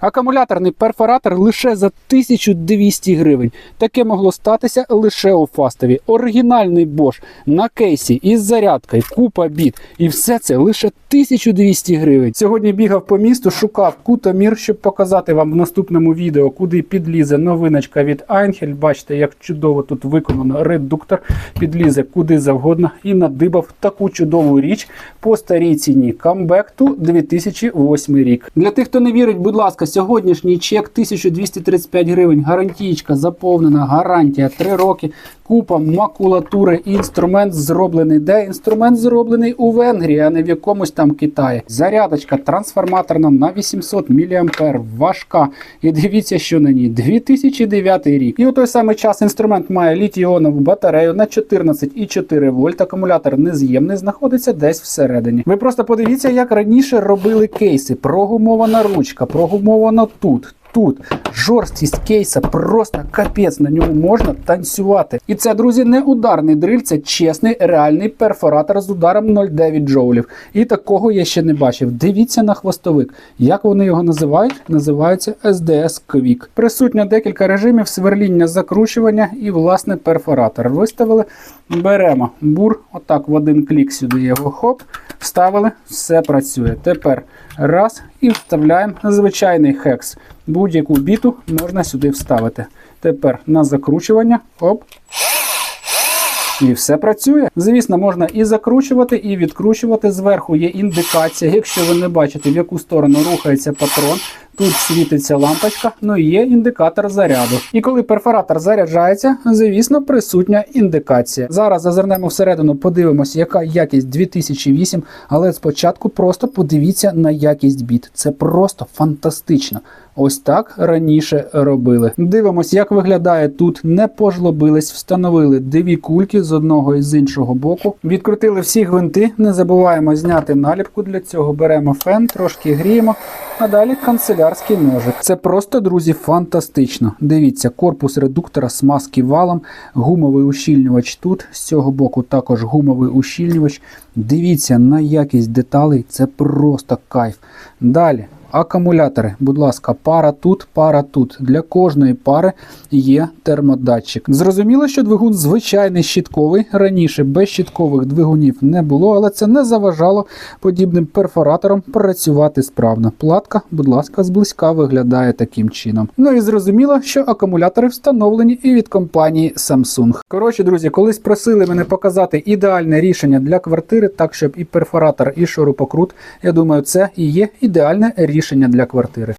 Акумуляторний перфоратор лише за 1200 гривень. Таке могло статися лише у Фастові. Оригінальний Bosch на кейсі із зарядкою, купа біт. І все це лише 1200 гривень. Сьогодні бігав по місту, шукав кутомір, щоб показати вам в наступному відео, куди підлізе новиночка від Einhell. Бачите, як чудово тут виконано редуктор. Підлізе куди завгодно і надибав таку чудову річ по старій ціні. Камбекту 2008 рік. Для тих, хто не вірить, будь ласка, сьогоднішній чек 1235 гривень. Гарантійка заповнена, гарантія 3 роки. Купа макулатури, інструмент зроблений. Де інструмент зроблений у Венгрії, а не в якомусь там Китаї. Зарядочка трансформаторна на 800 мА, важка. І дивіться, що на ній 2009 рік. І у той самий час інструмент має літій-іонову батарею на 14,4 вольт. Акумулятор нез'ємний, знаходиться десь всередині. Ви просто подивіться, як раніше робили кейси. Прогумована ручка, прогумована тут. Тут жорсткість кейса просто капець, на ньому можна танцювати. І це, друзі, не ударний дриль, це чесний реальний перфоратор з ударом 0,9 джоулів. І такого я ще не бачив. Дивіться на хвостовик. Як вони його називають? Називаються SDS Quick. Присутньо декілька режимів сверління, закручування і власне перфоратор. Виставили, беремо бур, отак в один клік сюди його хоп, вставили, все працює. Тепер раз і вставляємо звичайний хекс. Будь-яку біту можна сюди вставити. Тепер на закручування. Оп. І все працює. Звісно, можна і закручувати, і відкручувати. Зверху є індикація. Якщо ви не бачите, в яку сторону рухається патрон, тут світиться лампочка, ну і є індикатор заряду. І коли перфоратор заряджається, звісно, присутня індикація. Зараз зазирнемо всередину, подивимося, яка якість 2008, але спочатку просто подивіться на якість біт. Це просто фантастично. Ось так раніше робили. Дивимось, як виглядає тут. Не пожлобились, встановили дві кульки з одного і з іншого боку. Відкрутили всі гвинти. Не забуваємо зняти наліпку. Для цього беремо фен, трошки гріємо. А далі канцелярський ножик. Це просто, друзі, фантастично. Дивіться, корпус редуктора смазки валом, гумовий ущільнювач тут. З цього боку також гумовий ущільнювач. Дивіться на якість деталей, це просто кайф. Далі. Акумулятори, будь ласка, пара тут, пара тут. Для кожної пари є термодатчик. Зрозуміло, що двигун звичайний щітковий. Раніше без щіткових двигунів не було, але це не заважало подібним перфораторам працювати справно. Платка, будь ласка, зблизька виглядає таким чином. Ну і зрозуміло, що акумулятори встановлені і від компанії Samsung. Коротше, друзі, колись просили мене показати ідеальне рішення для квартири, так щоб і перфоратор, і шурупокрут. Я думаю, це і є ідеальне рішення для квартири.